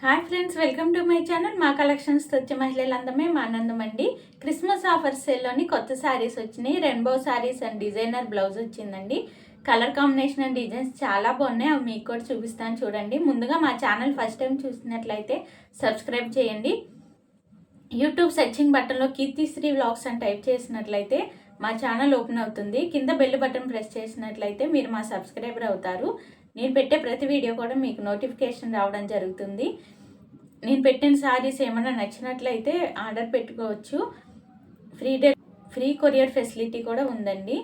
Hi friends welcome to my channel. మా collections వచ్చే మహిళలందమే మా ఆనందం అండి. క్రిస్మస్ ఆఫర్ సేల్లోని కొత్త శారీస్ వచ్చినాయి. Rainbow saris and designer blouse వచ్చిందండి. కలర్ కాంబినేషన్ అండ్ డిజైన్స్ చాలా బాగున్నాయి. అవి మీకు కూడా చూపిస్తాను చూడండి. ముందుగా మా ఛానల్ ఫస్ట్ టైం చూసినట్లయితే సబ్స్క్రైబ్ చేయండి. యూట్యూబ్ సెర్చింగ్ బటన్లో కీర్తిశ్రీ వ్లాగ్స్ అని టైప్ చేసినట్లయితే మా ఛానల్ ఓపెన్ అవుతుంది. కింద బెల్ బటన్ ప్రెస్ చేసినట్లయితే మీరు మా సబ్స్క్రైబర్ అవుతారు. నేను పెట్టే ప్రతి వీడియో కూడా మీకు నోటిఫికేషన్ రావడం జరుగుతుంది. నేను పెట్టిన శారీస్ ఏమైనా నచ్చినట్లయితే ఆర్డర్ పెట్టుకోవచ్చు. Free day free courier facility కూడా ఉందండి.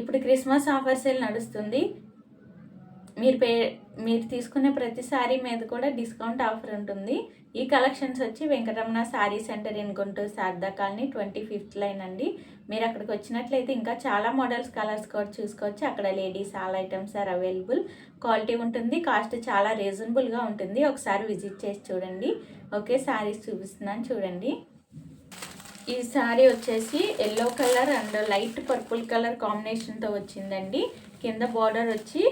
ఇప్పుడు క్రిస్మస్ ఆఫర్ సేల్ నడుస్తుంది. మీరు పే మీరు తీసుకునే ప్రతి శారీ మీద కూడా డిస్కౌంట్ ఆఫర్ ఉంటుంది. ఈ కలెక్షన్స్ వచ్చి Venkataramana sari centre in Guntur Sharada colony twenty fifth line అండి. మీరు అక్కడికి వచ్చినట్లయితే ఇంకా చాలా మోడల్స్ కలర్స్ కూడా చూసుకోవచ్చు. అక్కడ ladies all items are available. Quality ఉంటుంది కాస్ట్ చాలా రీజనబుల్గా ఉంటుంది. ఒకసారి విజిట్ చేసి చూడండి. ఓకే శారీస్ చూపిస్తున్నాను చూడండి. ఈ శారీ వచ్చేసి yellow colour and light purple colour కాంబినేషన్తో వచ్చిందండి. కింద బార్డర్ వచ్చి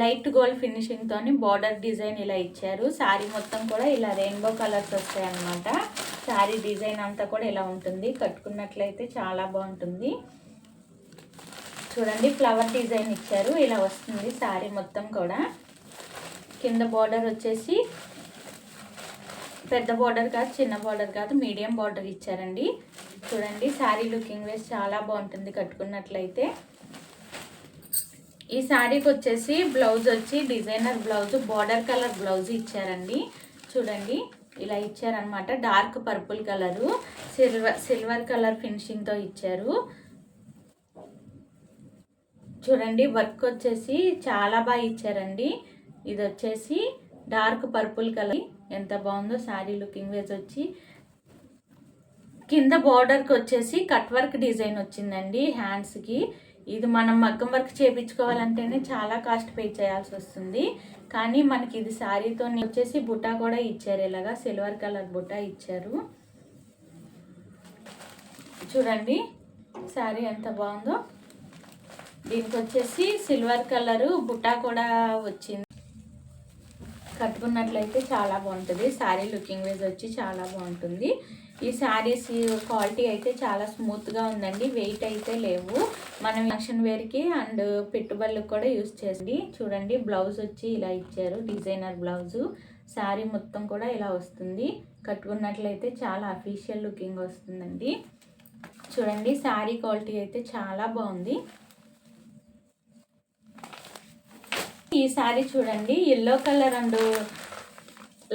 లైట్ గోల్డ్ ఫినిషింగ్తో బార్డర్ డిజైన్ ఇలా ఇచ్చారు. శారీ మొత్తం కూడా ఇలా రెయిన్బో కలర్స్ వస్తాయి అన్నమాట శారీ డిజైన్ అంతా కూడా ఇలా ఉంటుంది. కట్టుకున్నట్లయితే చాలా బాగుంటుంది. చూడండి ఫ్లవర్ డిజైన్ ఇచ్చారు. ఇలా వస్తుంది శారీ మొత్తం కూడా. కింద బార్డర్ వచ్చేసి పెద్ద బార్డర్ కాదు చిన్న బార్డర్ కాదు మీడియం బార్డర్ ఇచ్చారండి. చూడండి శారీ లుకింగ్ వేస్ చాలా బాగుంటుంది కట్టుకున్నట్లయితే. ఈ శారీకి వచ్చేసి బ్లౌజ్ వచ్చి designer blouse border colour blouse ఇచ్చారండి. చూడండి ఇలా ఇచ్చారనమాట dark purple colour silver silver colour ఫినిషింగ్తో ఇచ్చారు. చూడండి వర్క్ వచ్చేసి చాలా బాగా ఇచ్చారండి. ఇది వచ్చేసి డార్క్ పర్పుల్ కలర్. ఎంత బాగుందో శారీ లుకింగ్ వేజ్ వచ్చి. కింద బార్డర్కి వచ్చేసి కట్ వర్క్ డిజైన్ వచ్చిందండి హ్యాండ్స్కి. ఇది మనం మగ్గం వర్క్ చేయించుకోవాలంటేనే చాలా కాస్ట్ పే చేయాల్సి వస్తుంది. కానీ మనకి ఇది శారీతో వచ్చేసి బుట్టా కూడా ఇచ్చారు. ఇలాగా సిల్వర్ కలర్ బుట్టా ఇచ్చారు. చూడండి శారీ ఎంత బాగుందో. దీనికి వచ్చేసి సిల్వర్ కలరు బుట్టా కూడా వచ్చింది. కట్టుకున్నట్లయితే చాలా బాగుంటుంది. శారీ లుకింగ్ వేజ్ వచ్చి చాలా బాగుంటుంది. ఈ శారీస్ క్వాలిటీ అయితే చాలా స్మూత్గా ఉందండి. వెయిట్ అయితే లేవు. మనం ఫంక్షన్ వేర్కి అండ్ పెట్టుబడులకు కూడా యూస్ చేసి చూడండి. బ్లౌజ్ వచ్చి ఇలా ఇచ్చారు. Designer blouse. శారీ మొత్తం కూడా ఇలా వస్తుంది. కట్టుకున్నట్లయితే చాలా అఫీషియల్ లుకింగ్ వస్తుందండి. చూడండి శారీ క్వాలిటీ అయితే చాలా బాగుంది. ఈ శారీ చూడండి yellow colour and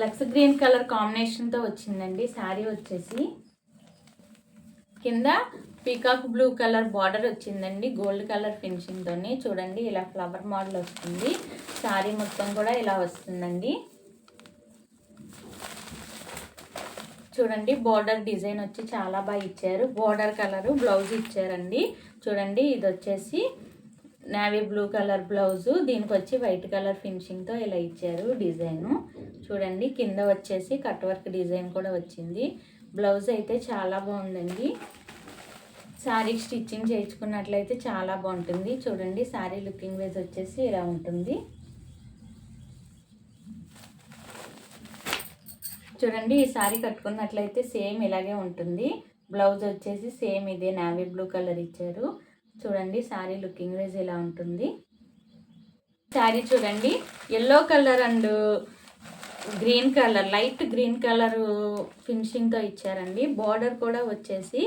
lux green colour కాంబినేషన్తో వచ్చిందండి. శారీ వచ్చేసి కింద పీకాక్ బ్లూ కలర్ బార్డర్ వచ్చిందండి గోల్డ్ కలర్ ఫినిషింగ్తో చూడండి ఇలా ఫ్లవర్ మోడల్ వస్తుంది. శారీ మొత్తం కూడా ఇలా వస్తుందండి. చూడండి బార్డర్ డిజైన్ వచ్చి చాలా బాగా ఇచ్చారు. బార్డర్ కలరు బ్లౌజ్ ఇచ్చారండి. చూడండి ఇది వచ్చేసి నావీ బ్లూ కలర్ బ్లౌజు దీనికి వచ్చి వైట్ కలర్ ఫినిషింగ్తో ఇలా ఇచ్చారు డిజైను. చూడండి కింద వచ్చేసి కట్ వర్క్ డిజైన్ కూడా వచ్చింది. బ్లౌజ్ అయితే చాలా బాగుందండి. శారీ స్టిచ్చింగ్ చేయించుకున్నట్లయితే చాలా బాగుంటుంది. చూడండి శారీ లుకింగ్ వేజ్ వచ్చేసి ఇలా ఉంటుంది. చూడండి ఈ శారీ కట్టుకున్నట్లయితే సేమ్ ఇలాగే ఉంటుంది. బ్లౌజ్ వచ్చేసి సేమ్ ఇదే నావీ బ్లూ కలర్ ఇచ్చారు. చూడండి శారీ లుకింగ్ వైజ్ ఇలా ఉంటుంది. శారీ చూడండి yellow colour and green colour light green colour ఫినిషింగ్తో ఇచ్చారండి. బార్డర్ కూడా వచ్చేసి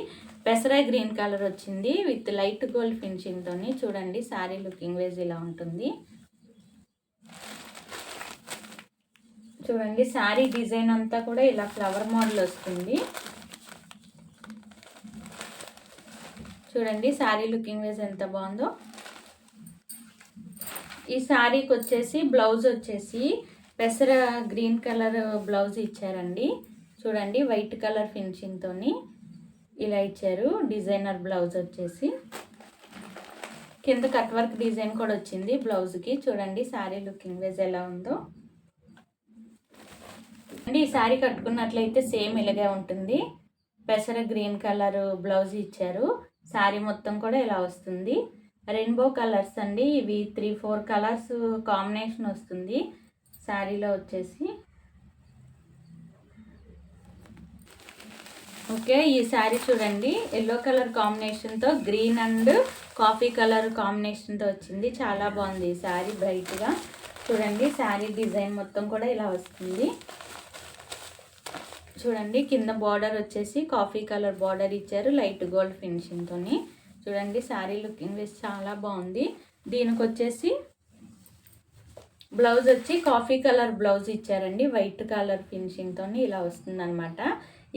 పెసరా గ్రీన్ కలర్ వచ్చింది విత్ లైట్ గోల్డ్ ఫినిషింగ్తో చూడండి శారీ లుకింగ్ వైజ్ ఇలా ఉంటుంది. చూడండి శారీ డిజైన్ అంతా కూడా ఇలా ఫ్లవర్ మోడల్ వస్తుంది. చూడండి శారీ లుకింగ్ వేస్ ఎంత బాగుందో. ఈ శారీకి వచ్చేసి బ్లౌజ్ వచ్చేసి పెసర గ్రీన్ కలర్ బ్లౌజ్ ఇచ్చారండి. చూడండి వైట్ కలర్ ఫినిషింగ్తో ఇలా ఇచ్చారు. డిజైనర్ బ్లౌజ్ వచ్చేసి. కింద కట్ వర్క్ డిజైన్ కూడా వచ్చింది బ్లౌజ్కి. చూడండి శారీ లుకింగ్ వేజ్ ఎలా ఉందో. అండి ఈ శారీ కట్టుకున్నట్లయితే సేమ్ ఇలాగే ఉంటుంది. పెసర గ్రీన్ కలర్ బ్లౌజ్ ఇచ్చారు. శారీ మొత్తం కూడా ఇలా వస్తుంది. రెయిన్బో కలర్స్ అండి. ఇవి త్రీ ఫోర్ కలర్స్ కాంబినేషన్ వస్తుంది. శారీలో వచ్చేసి. ఓకే ఈ శారీ చూడండి. ఎల్లో కలర్ కాంబినేషన్తో గ్రీన్ అండ్ కాఫీ కలర్ కాంబినేషన్తో వచ్చింది. చాలా బాగుంది ఈ శారీ బ్రైట్గా. చూడండి శారీ డిజైన్ మొత్తం కూడా ఇలా వస్తుంది. చూడండి కింద బార్డర్ వచ్చేసి కాఫీ కలర్ బార్డర్ ఇచ్చారు లైట్ గోల్డ్ ఫినిషింగ్తో చూడండి శారీ లుకింగ్ వేసి చాలా బాగుంది. దీనికి వచ్చేసి బ్లౌజ్ వచ్చి కాఫీ కలర్ బ్లౌజ్ ఇచ్చారండి వైట్ కలర్ ఫినిషింగ్తో ఇలా వస్తుందన్నమాట.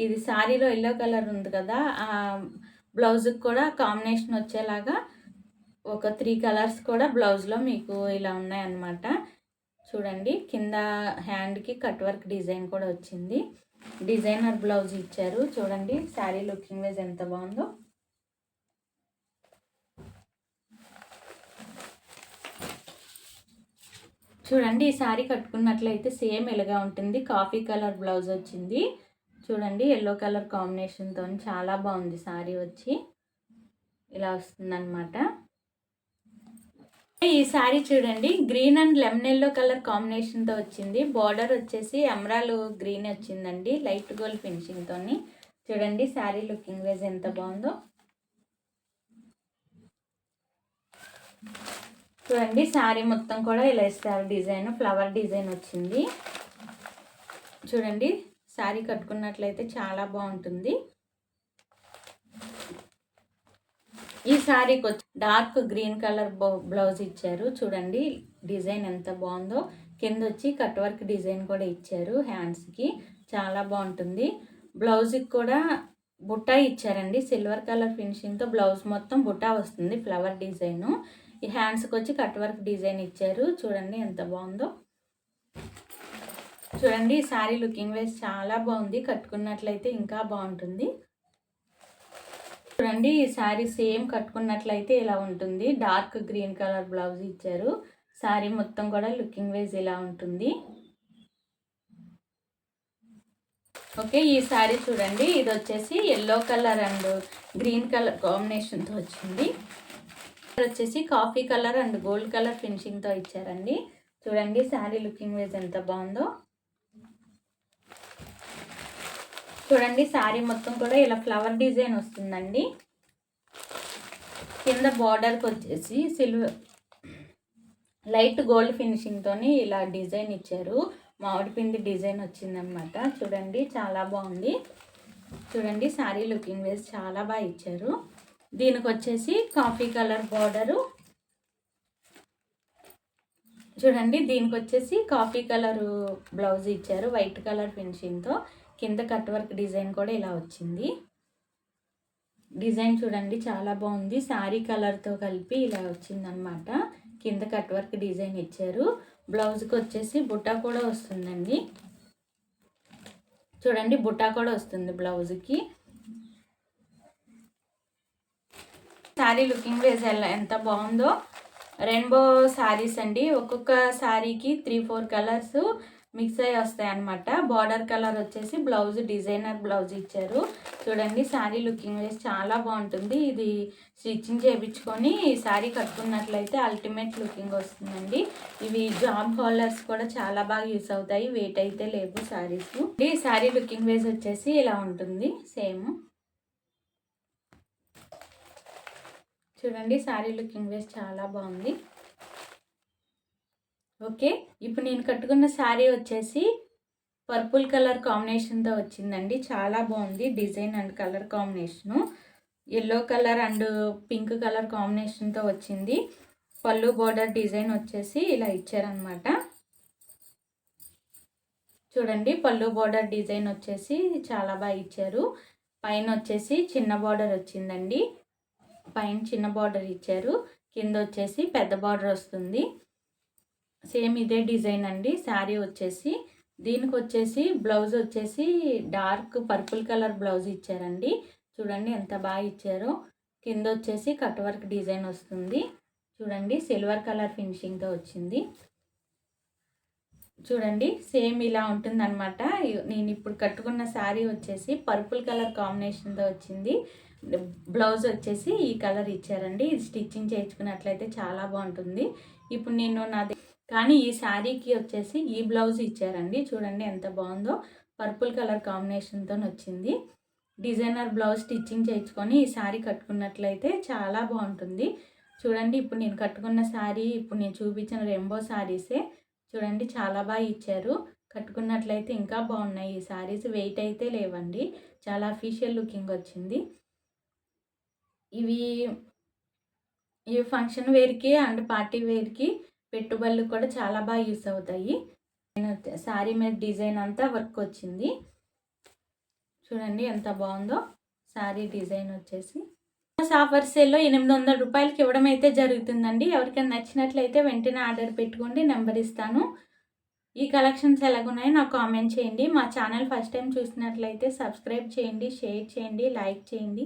ఇది శారీలో ఎల్లో కలర్ ఉంది కదా ఆ బ్లౌజ్కి కూడా కాంబినేషన్ వచ్చేలాగా ఒక త్రీ కలర్స్ కూడా బ్లౌజ్లో మీకు ఇలా ఉన్నాయన్నమాట. చూడండి కింద హ్యాండ్కి కట్ వర్క్ డిజైన్ కూడా వచ్చింది. డిజైనర్ బ్లౌజ్ ఇచ్చారు. చూడండి శారీ లుకింగ్ వైజ్ ఎంత బాగుందో. చూడండి ఈ శారీ కట్టుకున్నట్లయితే సేమ్ ఇలాగా ఉంటుంది. కాఫీ కలర్ బ్లౌజ్ వచ్చింది. చూడండి ఎల్లో కలర్ కాంబినేషన్తో చాలా బాగుంది శారీ వచ్చి. ఇలా వస్తుందన్నమాట. ఈ సారీ చూడండి green and lemon yellow colour కాంబినేషన్తో వచ్చింది. బార్డర్ వచ్చేసి ఎమరాల్ గ్రీన్ వచ్చిందండి లైట్ గోల్డ్ ఫినిషింగ్తో చూడండి శారీ లుకింగ్ వేజ్ ఎంత బాగుందో. చూడండి శారీ మొత్తం కూడా ఇలా ఇస్తారు. డిజైన్ ఫ్లవర్ డిజైన్ వచ్చింది. చూడండి శారీ కట్టుకున్నట్లయితే చాలా బాగుంటుంది. ఈ శారీకి వచ్చి డార్క్ గ్రీన్ కలర్ బ్లౌజ్ ఇచ్చారు. చూడండి డిజైన్ ఎంత బాగుందో. కింద వచ్చి కట్ వర్క్ డిజైన్ కూడా ఇచ్చారు హ్యాండ్స్కి చాలా బాగుంటుంది. బ్లౌజ్కి కూడా బుట్టా ఇచ్చారండి. సిల్వర్ కలర్ ఫినిషింగ్తో బ్లౌజ్ మొత్తం బుట్టా వస్తుంది ఫ్లవర్ డిజైను. ఈ హ్యాండ్స్కి వచ్చి కట్ వర్క్ డిజైన్ ఇచ్చారు. చూడండి ఎంత బాగుందో. చూడండి ఈ శారీ లుకింగ్ వేస్ చాలా బాగుంది. కట్టుకున్నట్లయితే ఇంకా బాగుంటుంది. చూడండి ఈ శారీ సేమ్ కట్టుకున్నట్లయితే ఇలా ఉంటుంది. డార్క్ గ్రీన్ కలర్ బ్లౌజ్ ఇచ్చారు. శారీ మొత్తం కూడా లుకింగ్ వైజ్ ఇలా ఉంటుంది. ఓకే ఈ శారీ చూడండి. ఇది వచ్చేసి yellow colour and green colour కాంబినేషన్తో వచ్చింది. వచ్చేసి coffee colour and gold colour ఫినిషింగ్తో ఇచ్చారండి. చూడండి శారీ లుకింగ్ వైజ్ ఎంత బాగుందో. చూడండి శారీ మొత్తం కూడా ఇలా ఫ్లవర్ డిజైన్ వస్తుందండి. కింద బార్డర్కి వచ్చేసి సిల్వర్ లైట్ గోల్డ్ ఫినిషింగ్తో ఇలా డిజైన్ ఇచ్చారు. మామిడి పిండి డిజైన్ వచ్చిందనమాట చూడండి చాలా బాగుంది. చూడండి శారీ లుకింగ్ వేసి చాలా బాగా ఇచ్చారు. దీనికి వచ్చేసి కాఫీ కలర్ బార్డరు చూడండి దీనికి వచ్చేసి కాఫీ కలర్ బ్లౌజ్ ఇచ్చారు వైట్ కలర్ ఫినిషింగ్తో. కింద కట్ వర్క్ డిజైన్ కూడా ఇలా వచ్చింది. డిజైన్ చూడండి చాలా బాగుంది. శారీ కలర్తో కలిపి ఇలా వచ్చిందనమాట కింద కట్ వర్క్ డిజైన్ ఇచ్చారు. బ్లౌజ్కి వచ్చేసి బుట్టా కూడా వస్తుందండి. చూడండి బుట్టా కూడా వస్తుంది బ్లౌజ్కి. శారీ లుకింగ్ వేస్ ఎలా ఎంత బాగుందో. రెయిన్బో శారీస్ అండి. ఒక్కొక్క శారీకి త్రీ ఫోర్ కలర్స్ మిక్స్ అయ్యి వస్తాయి అనమాట బార్డర్ కలర్ వచ్చేసి బ్లౌజ్ డిజైనర్ బ్లౌజ్ ఇచ్చారు. చూడండి శారీ లుకింగ్ వేసి చాలా బాగుంటుంది. ఇది స్టిచ్చింగ్ చేయించుకొని శారీ కట్టుకున్నట్లయితే అల్టిమేట్ లుకింగ్ వస్తుందండి. ఇవి జాబ్ హోల్డర్స్ కూడా చాలా బాగా యూస్ అవుతాయి. వెయిట్ అయితే లేవు శారీస్ ఈ శారీ లుకింగ్ వేస్ వచ్చేసి ఇలా ఉంటుంది. సేమ్. చూడండి శారీ లుకింగ్ వేస్ చాలా బాగుంది. ఓకే ఇప్పుడు నేను కట్టుకున్న శారీ వచ్చేసి పర్పుల్ కలర్ కాంబినేషన్తో వచ్చిందండి. చాలా బాగుంది design and colour combination. Yellow colour and pink colour కాంబినేషన్తో వచ్చింది. పళ్ళు బోర్డర్ డిజైన్ వచ్చేసి ఇలా ఇచ్చారనమాట చూడండి పళ్ళు బోర్డర్ డిజైన్ వచ్చేసి చాలా బాగా ఇచ్చారు. పైన వచ్చేసి చిన్న బార్డర్ వచ్చిందండి. పైన చిన్న బార్డర్ ఇచ్చారు. కింద వచ్చేసి పెద్ద బార్డర్ వస్తుంది. సేమ్ ఇదే డిజైన్ అండి. శారీ వచ్చేసి దీనికి వచ్చేసి బ్లౌజ్ వచ్చేసి డార్క్ పర్పుల్ కలర్ బ్లౌజ్ ఇచ్చారండి. చూడండి ఎంత బాగా ఇచ్చారో. కింద వచ్చేసి కట్ వర్క్ డిజైన్ వస్తుంది. చూడండి సిల్వర్ కలర్ ఫినిషింగ్తో వచ్చింది. చూడండి సేమ్ ఇలా ఉంటుందన్నమాట. నేను ఇప్పుడు కట్టుకున్న శారీ వచ్చేసి పర్పుల్ కలర్ కాంబినేషన్తో వచ్చింది. బ్లౌజ్ వచ్చేసి ఈ కలర్ ఇచ్చారండి. ఇది స్టిచ్చింగ్ చేయించుకున్నట్లయితే చాలా బాగుంటుంది. ఇప్పుడు నేను నాది కానీ ఈ శారీకి వచ్చేసి ఈ బ్లౌజ్ ఇచ్చారండి. చూడండి ఎంత బాగుందో. పర్పుల్ కలర్ కాంబినేషన్తో వచ్చింది. డిజైనర్ బ్లౌజ్ స్టిచ్చింగ్ చేయించుకొని ఈ శారీ కట్టుకున్నట్లయితే చాలా బాగుంటుంది. చూడండి ఇప్పుడు నేను కట్టుకున్న శారీ ఇప్పుడు నేను చూపించిన రెంబో శారీసే చూడండి చాలా బాగా ఇచ్చారు. కట్టుకున్నట్లయితే ఇంకా బాగున్నాయి. ఈ శారీస్ వెయిట్ అయితే లేవండి. చాలా అఫీషియల్ లుకింగ్ వచ్చింది. ఇవి ఇవి ఫంక్షన్ వేర్కి అండ్ పార్టీ వేర్కి పెట్టుబడులు కూడా చాలా బాగా యూస్ అవుతాయి. శారీ మీద డిజైన్ అంతా వర్క్ వచ్చింది. చూడండి ఎంత బాగుందో శారీ డిజైన్ వచ్చేసి. ఆఫర్ సేల్లో ఎనిమిది వందల రూపాయలకి ఇవ్వడం అయితే జరుగుతుందండి. ఎవరికైనా నచ్చినట్లయితే వెంటనే ఆర్డర్ పెట్టుకోండి నెంబర్ ఇస్తాను. ఈ కలెక్షన్స్ ఎలాగున్నాయో నాకు కామెంట్ చేయండి. మా ఛానల్ ఫస్ట్ టైం చూసినట్లయితే సబ్స్క్రైబ్ చేయండి షేర్ చేయండి లైక్ చేయండి.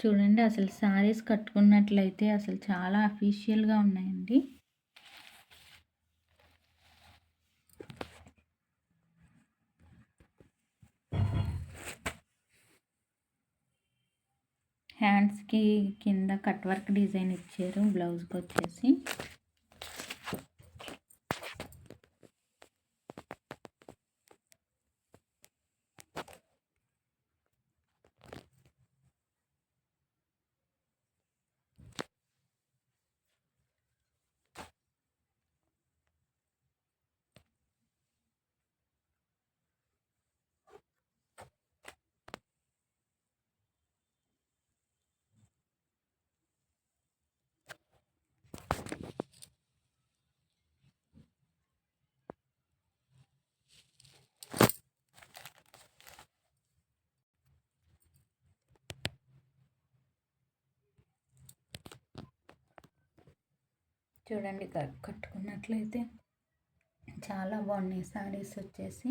చూడండి అసలు శారీస్ కట్టుకున్నట్లయితే అసలు చాలా అఫీషియల్గా ఉన్నాయండి. హ్యాండ్స్కి కింద కట్ వర్క్ డిజైన్ ఇచ్చారు బ్లౌజ్కి వచ్చేసి. చూడండి కట్టుకున్నట్లయితే చాలా బాగున్నాయి. శారీస్ వచ్చేసి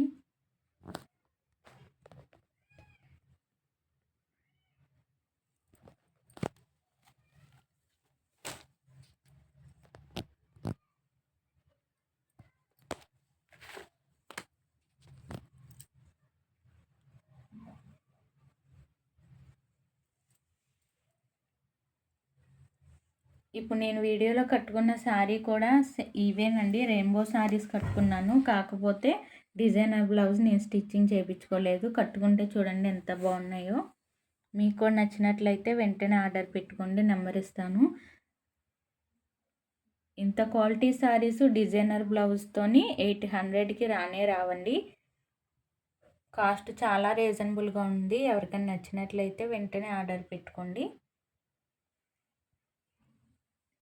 ఇప్పుడు నేను వీడియోలో కట్టుకున్న శారీ కూడా ఇవేనండి. రెయిన్బో శారీస్ కట్టుకున్నాను. కాకపోతే డిజైనర్ బ్లౌజ్ నేను స్టిచ్చింగ్ చేయించుకోలేదు. కట్టుకుంటే చూడండి ఎంత బాగున్నాయో. మీకు కూడా నచ్చినట్లయితే వెంటనే ఆర్డర్ పెట్టుకోండి. నెంబర్ ఇస్తాను. ఇంత క్వాలిటీ శారీస్ డిజైనర్ బ్లౌజ్తోని ఎయిట్ హండ్రెడ్కి రానే రావండి. కాస్ట్ చాలా రీజనబుల్గా ఉంది. ఎవరికైనా నచ్చినట్లయితే వెంటనే ఆర్డర్ పెట్టుకోండి.